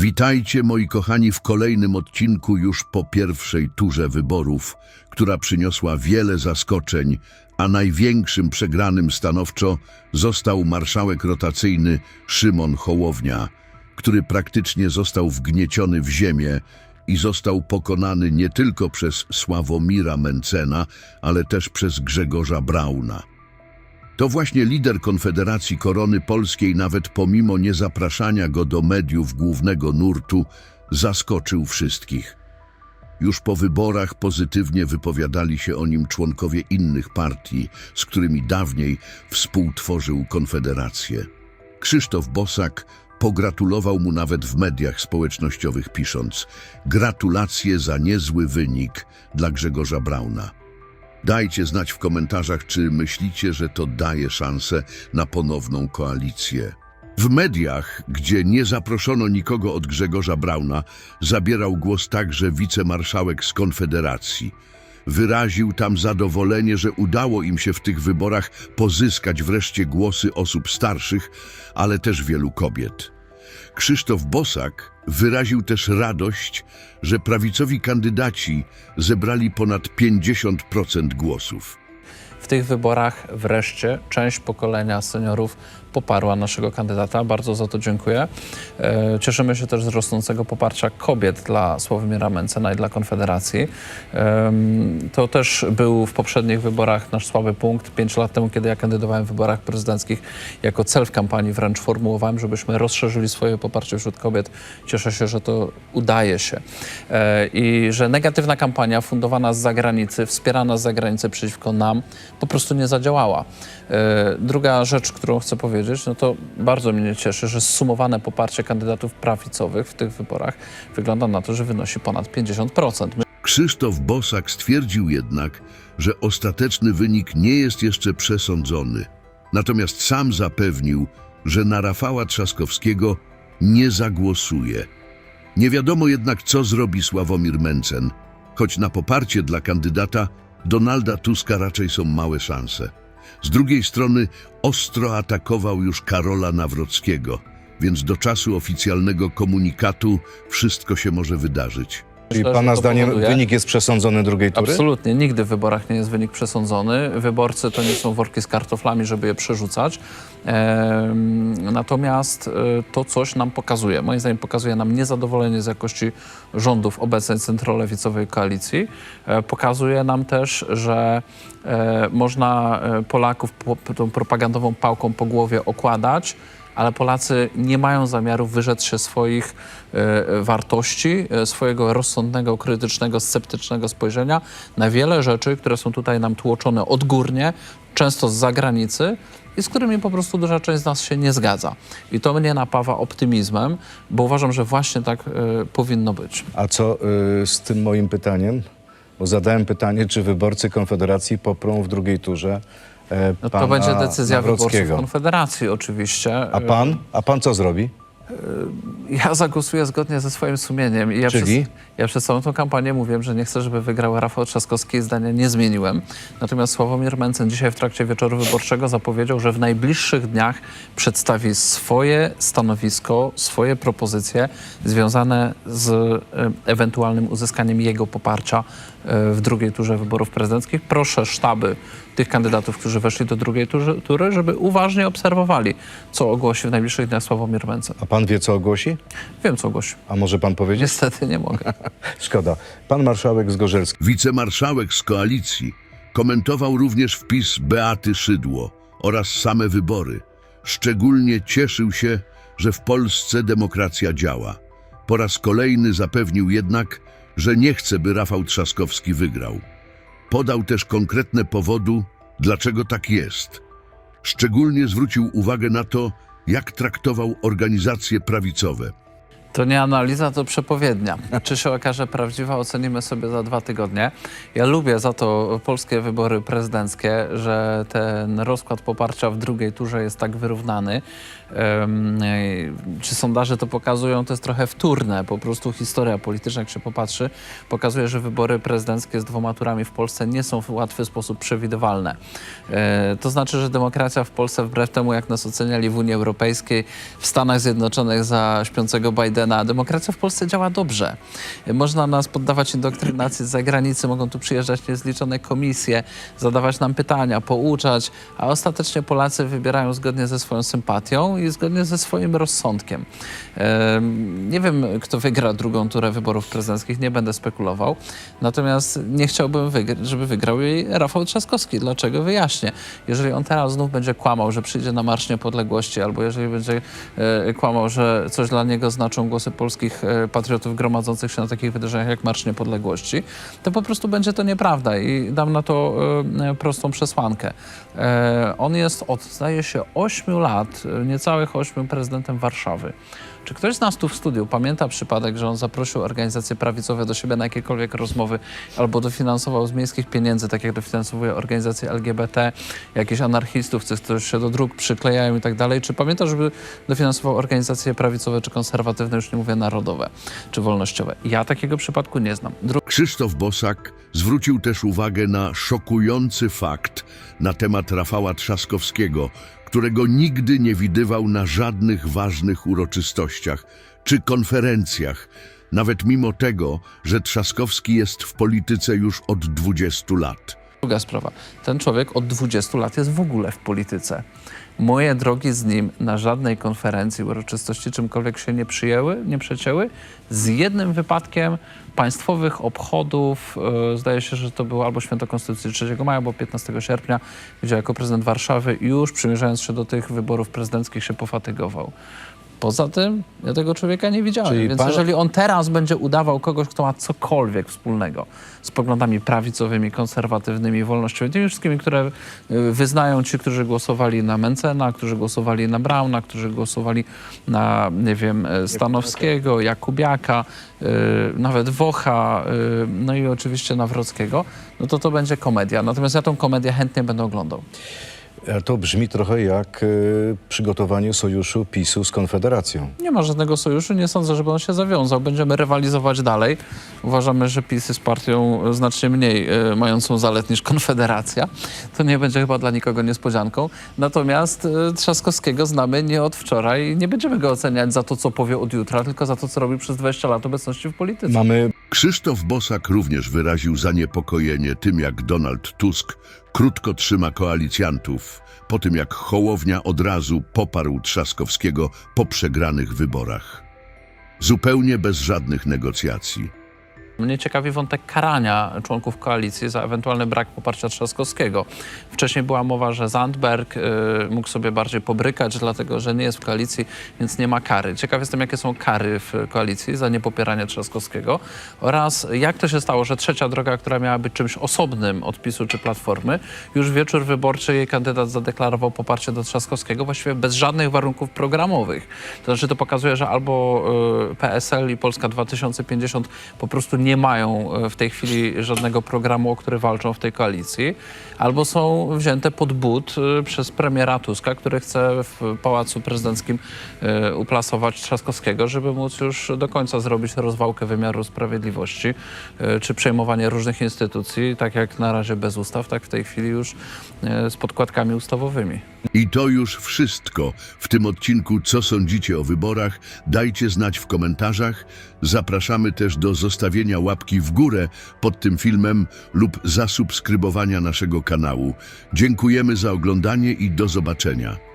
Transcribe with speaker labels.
Speaker 1: Witajcie moi kochani w kolejnym odcinku już po pierwszej turze wyborów, która przyniosła wiele zaskoczeń, a największym przegranym stanowczo został marszałek rotacyjny Szymon Hołownia, który praktycznie został wgnieciony w ziemię i został pokonany nie tylko przez Sławomira Mencena, ale też przez Grzegorza Brauna. To właśnie lider Konfederacji Korony Polskiej, nawet pomimo niezapraszania go do mediów głównego nurtu, zaskoczył wszystkich. Już po wyborach pozytywnie wypowiadali się o nim członkowie innych partii, z którymi dawniej współtworzył Konfederację. Krzysztof Bosak pogratulował mu nawet w mediach społecznościowych, pisząc: Gratulacje za niezły wynik dla Grzegorza Brauna. Dajcie znać w komentarzach, czy myślicie, że to daje szansę na ponowną koalicję. W mediach, gdzie nie zaproszono nikogo od Grzegorza Brauna, zabierał głos także wicemarszałek z Konfederacji. Wyraził tam zadowolenie, że udało im się w tych wyborach pozyskać wreszcie głosy osób starszych, ale też wielu kobiet. Krzysztof Bosak wyraził też radość, że prawicowi kandydaci zebrali ponad 50% głosów.
Speaker 2: Tych wyborach wreszcie część pokolenia seniorów poparła naszego kandydata. Bardzo za to dziękuję. E, Cieszymy się też z rosnącego poparcia kobiet dla Sławomira Mencena i dla Konfederacji. To też był w poprzednich wyborach nasz słaby punkt. Pięć lat temu, kiedy ja kandydowałem w wyborach prezydenckich, jako cel w kampanii wręcz formułowałem, żebyśmy rozszerzyli swoje poparcie wśród kobiet. Cieszę się, że to udaje się. E, I że negatywna kampania fundowana z zagranicy, wspierana z zagranicy przeciwko nam, po prostu nie zadziałała. E, Druga rzecz, którą chcę powiedzieć, no to bardzo mnie cieszy, że zsumowane poparcie kandydatów prawicowych w tych wyborach wygląda na to, że wynosi ponad 50%. My
Speaker 1: Krzysztof Bosak stwierdził jednak, że ostateczny wynik nie jest jeszcze przesądzony. Natomiast sam zapewnił, że na Rafała Trzaskowskiego nie zagłosuje. Nie wiadomo jednak, co zrobi Sławomir Mencen, choć na poparcie dla kandydata Donalda Tuska raczej są małe szanse. Z drugiej strony ostro atakował już Karola Nawrockiego, więc do czasu oficjalnego komunikatu wszystko się może wydarzyć.
Speaker 3: Czyli
Speaker 2: Myślę,
Speaker 3: Pana zdaniem
Speaker 2: powoduje-
Speaker 3: wynik jest przesądzony drugiej tury?
Speaker 2: Absolutnie. Nigdy w wyborach nie jest wynik przesądzony. Wyborcy to nie są worki z kartoflami, żeby je przerzucać. Natomiast e, to coś nam pokazuje. Moim zdaniem pokazuje nam niezadowolenie z jakości rządów obecnej centrolewicowej koalicji. E, Pokazuje nam też, że e, można e, Polaków po, tą propagandową pałką po głowie okładać, ale Polacy nie mają zamiaru wyrzec się swoich e, wartości, e, swojego rozsądnego, krytycznego, sceptycznego spojrzenia na wiele rzeczy, które są tutaj nam tłoczone odgórnie, często z zagranicy i z którymi po prostu duża część z nas się nie zgadza. I to mnie napawa optymizmem, bo uważam, że właśnie tak e, powinno być.
Speaker 3: A co y, z tym moim pytaniem? Bo zadałem pytanie, czy wyborcy Konfederacji poprą w drugiej turze
Speaker 2: No
Speaker 3: pana
Speaker 2: to będzie decyzja wyborców. Konfederacji oczywiście.
Speaker 3: A pan? A pan co zrobi?
Speaker 2: Ja zagłosuję zgodnie ze swoim sumieniem. I ja
Speaker 3: Czyli?
Speaker 2: Przez, ja przez całą tą kampanię mówiłem, że nie chcę, żeby wygrał Rafał Trzaskowski i zdania nie zmieniłem. Natomiast Sławomir Mencen dzisiaj w trakcie wieczoru wyborczego zapowiedział, że w najbliższych dniach przedstawi swoje stanowisko, swoje propozycje związane z e, ewentualnym uzyskaniem jego poparcia e, w drugiej turze wyborów prezydenckich. Proszę sztaby tych kandydatów, którzy weszli do drugiej tury, tury żeby uważnie obserwowali, co ogłosi w najbliższych dniach Sławomir Mencen.
Speaker 3: A pan wie, co ogłosi?
Speaker 2: Wiem, co ogłosi.
Speaker 3: A może pan powiedzieć?
Speaker 2: Niestety nie mogę.
Speaker 3: Szkoda. Pan marszałek Zgorzelski.
Speaker 1: Wicemarszałek z koalicji komentował również wpis Beaty Szydło oraz same wybory. Szczególnie cieszył się, że w Polsce demokracja działa. Po raz kolejny zapewnił jednak, że nie chce, by Rafał Trzaskowski wygrał. Podał też konkretne powody, dlaczego tak jest. Szczególnie zwrócił uwagę na to, jak traktował organizacje prawicowe.
Speaker 2: To nie analiza, to przepowiednia. Czy się okaże prawdziwa, ocenimy sobie za dwa tygodnie. Ja lubię za to polskie wybory prezydenckie, że ten rozkład poparcia w drugiej turze jest tak wyrównany. Czy sondaże to pokazują, to jest trochę wtórne. Po prostu historia polityczna, jak się popatrzy, pokazuje, że wybory prezydenckie z dwoma turami w Polsce nie są w łatwy sposób przewidywalne. E, To znaczy, że demokracja w Polsce, wbrew temu jak nas oceniali w Unii Europejskiej, w Stanach Zjednoczonych za śpiącego Bidena, Bidena. Demokracja w Polsce działa dobrze. Można nas poddawać indoktrynacji z zagranicy, mogą tu przyjeżdżać niezliczone komisje, zadawać nam pytania, pouczać, a ostatecznie Polacy wybierają zgodnie ze swoją sympatią i zgodnie ze swoim rozsądkiem. Em, Nie wiem, kto wygra drugą turę wyborów prezydenckich, nie będę spekulował. Natomiast nie chciałbym, żeby wygrał jej Rafał Trzaskowski. Dlaczego? Wyjaśnię. Jeżeli on teraz znów będzie kłamał, że przyjdzie na Marsz Niepodległości, albo jeżeli będzie e, kłamał, że coś dla niego znaczą głosy polskich e, patriotów gromadzących się na takich wydarzeniach jak Marsz Niepodległości, to po prostu będzie to nieprawda i dam na to e, prostą przesłankę. E, on jest od, zdaje się, 8 lat, e, niecałych 8 prezydentem Warszawy. Czy ktoś z nas tu w studiu pamięta przypadek, że on zaprosił organizacje prawicowe do siebie na jakiekolwiek rozmowy albo dofinansował z miejskich pieniędzy, tak jak dofinansowuje organizacje LGBT, jakichś anarchistów, którzy się do dróg przyklejają i tak dalej? Czy pamięta, żeby dofinansował organizacje prawicowe czy konserwatywne, już nie mówię narodowe czy wolnościowe? Ja takiego przypadku nie znam. Dru-
Speaker 1: Krzysztof Bosak zwrócił też uwagę na szokujący fakt na temat Rafała Trzaskowskiego, którego nigdy nie widywał na żadnych ważnych uroczystościach czy konferencjach, nawet mimo tego, że Trzaskowski jest w polityce już od 20 lat.
Speaker 2: Druga sprawa. Ten człowiek od 20 lat jest w ogóle w polityce. Moje drogi z nim na żadnej konferencji, uroczystości, czymkolwiek się nie przyjęły, nie przecięły, z jednym wypadkiem państwowych obchodów, e, zdaje się, że to było albo Święto Konstytucji 3 maja, albo 15 sierpnia, gdzie jako prezydent Warszawy już przymierzając się do tych wyborów prezydenckich się pofatygował. Poza tym ja tego człowieka nie widziałem,
Speaker 3: Czyli
Speaker 2: więc
Speaker 3: pan-
Speaker 2: jeżeli on teraz będzie udawał kogoś, kto ma cokolwiek wspólnego z poglądami prawicowymi, konserwatywnymi, wolnościowymi, tymi wszystkimi, które y, wyznają ci, którzy głosowali na Mencena, którzy głosowali na Brauna, którzy głosowali na, nie wiem, e, Stanowskiego, Jakubiaka, y, nawet Wocha, y, no i oczywiście Nawrockiego, no to to będzie komedia. Natomiast ja tą komedię chętnie będę oglądał.
Speaker 3: Ale to brzmi trochę jak y, przygotowanie sojuszu PiSu z Konfederacją.
Speaker 2: Nie ma żadnego sojuszu, nie sądzę, żeby on się zawiązał. Będziemy rywalizować dalej. Uważamy, że PiS jest partią znacznie mniej e, mającą zalet niż Konfederacja. To nie będzie chyba dla nikogo niespodzianką. Natomiast e, Trzaskowskiego znamy nie od wczoraj i nie będziemy go oceniać za to, co powie od jutra, tylko za to, co robi przez 20 lat obecności w polityce.
Speaker 3: Mamy
Speaker 1: Krzysztof Bosak również wyraził zaniepokojenie tym, jak Donald Tusk krótko trzyma koalicjantów, po tym jak Hołownia od razu poparł Trzaskowskiego po przegranych wyborach. Zupełnie bez żadnych negocjacji.
Speaker 2: Mnie ciekawi wątek karania członków koalicji za ewentualny brak poparcia Trzaskowskiego. Wcześniej była mowa, że Zandberg y, mógł sobie bardziej pobrykać, dlatego że nie jest w koalicji, więc nie ma kary. Ciekaw jestem, jakie są kary w koalicji za niepopieranie Trzaskowskiego oraz jak to się stało, że trzecia droga, która miała być czymś osobnym od PiSu czy Platformy, już wieczór wyborczy jej kandydat zadeklarował poparcie do Trzaskowskiego właściwie bez żadnych warunków programowych. To znaczy to pokazuje, że albo y, PSL i Polska 2050 po prostu nie mają y, w tej chwili żadnego programu, o który walczą w tej koalicji, albo są wzięte pod but y, przez premiera Tuska, który chce w Pałacu Prezydenckim y, uplasować Trzaskowskiego, żeby móc już do końca zrobić rozwałkę wymiaru sprawiedliwości, czy przejmowanie różnych instytucji, tak jak na razie bez ustaw, tak w tej chwili już z podkładkami ustawowymi.
Speaker 1: I to już wszystko w tym odcinku Co sądzicie o wyborach? Dajcie znać w komentarzach. Zapraszamy też do zostawienia łapki w górę pod tym filmem lub zasubskrybowania naszego kanału. Dziękujemy za oglądanie i do zobaczenia.